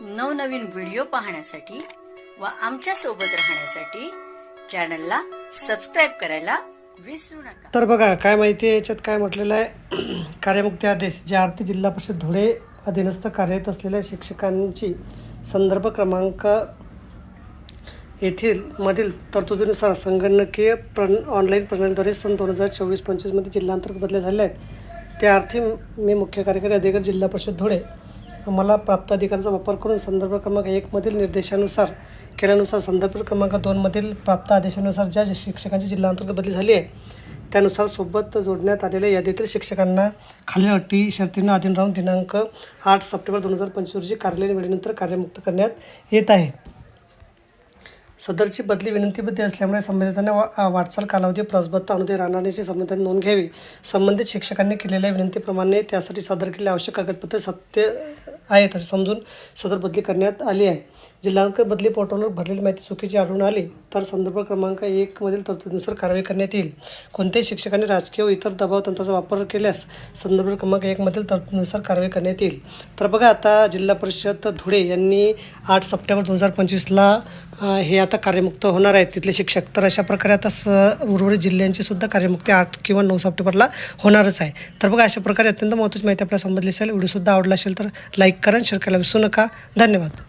नवनवीन व्हिडिओ पाहण्यासाठी व आमच्यासोबत राहण्यासाठी चॅनलला सबस्क्राईब करायला विसरू नका. तर बघा काय माहिती आहे याच्यात काय म्हटलेलं आहे? कार्यमुक्ती आदेश जे आरती जिल्हा परिषद धुळे अधीनस्थ कार्यरत असलेल्या शिक्षकांची संदर्भ क्रमांक येथील मधील तरतुदीनुसार संगणकीय प्रण ऑनलाईन प्रणालीद्वारे सन दोन हजार चोवीस पंचवीसमध्ये जिल्हांतर्गत बदल्या झाल्या आहेत. त्या अर्थी मी मुख्य कार्यकारी अधिकारी जिल्हा परिषद धुळे मला प्राप्ताधिकाराचा वापर करून संदर्भ क्रमांक एकमधील निर्देशानुसार केल्यानुसार संदर्भ क्रमांक दोनमधील प्राप्त आदेशानुसार ज्या शिक्षकांची जिल्हा अंतर्गत बदली झाली आहे त्यानुसार सोबत जोडण्यात आलेल्या यादीतील शिक्षकांना खालील अटी शर्तींना अधीन राहून दिनांक आठ सप्टेंबर दोन हजार पंचवीस रोजी कार्यालयीन वेळेनंतर कार्यमुक्त करण्यात येत आहे. सदरची बदली विनंतीबद्ध असल्यामुळे संबंधितांना वा वाटचाल कालावधी प्रसबत्ता अनुदय राहण्याची संबंधित नोंद घ्यावी. संबंधित शिक्षकांनी केलेल्या विनंतीप्रमाणे त्यासाठी सादर केलेले आवश्यक कागदपत्रे सत्य आहेत असे समजून सदर बदली करण्यात आली आहे. जिल्हांक बदली पोर्टलवर भरलेली माहिती चुकीची आढळून आली तर संदर्भ क्रमांक एकमधील तरतुदीनुसार कारवाई करण्यात येईल. कोणत्याही शिक्षकांनी राजकीय व इतर दबाव तंत्राचा वापर केल्यास संदर्भ क्रमांक एकमधील तरतुदीनुसार कारवाई करण्यात येईल. तर बघा आता जिल्हा परिषद धुळे यांनी आठ सप्टेंबर दोन हजार पंचवीसला हे आता कार्यमुक्त होणार आहेत. तिथले शिक्षक तर अशा प्रकारे आता स उर्वरित जिल्ह्यांची सुद्धा कार्यमुक्ती आठ किंवा नऊ सप्टेंबरला होणारच आहे. तर बघा अशा प्रकारे अत्यंत महत्त्वाची माहिती आपल्याला समजली असेल व्हिडिओसुद्धा आवडला असेल तर लाईक करा शेअर करायला विसरू नका. धन्यवाद.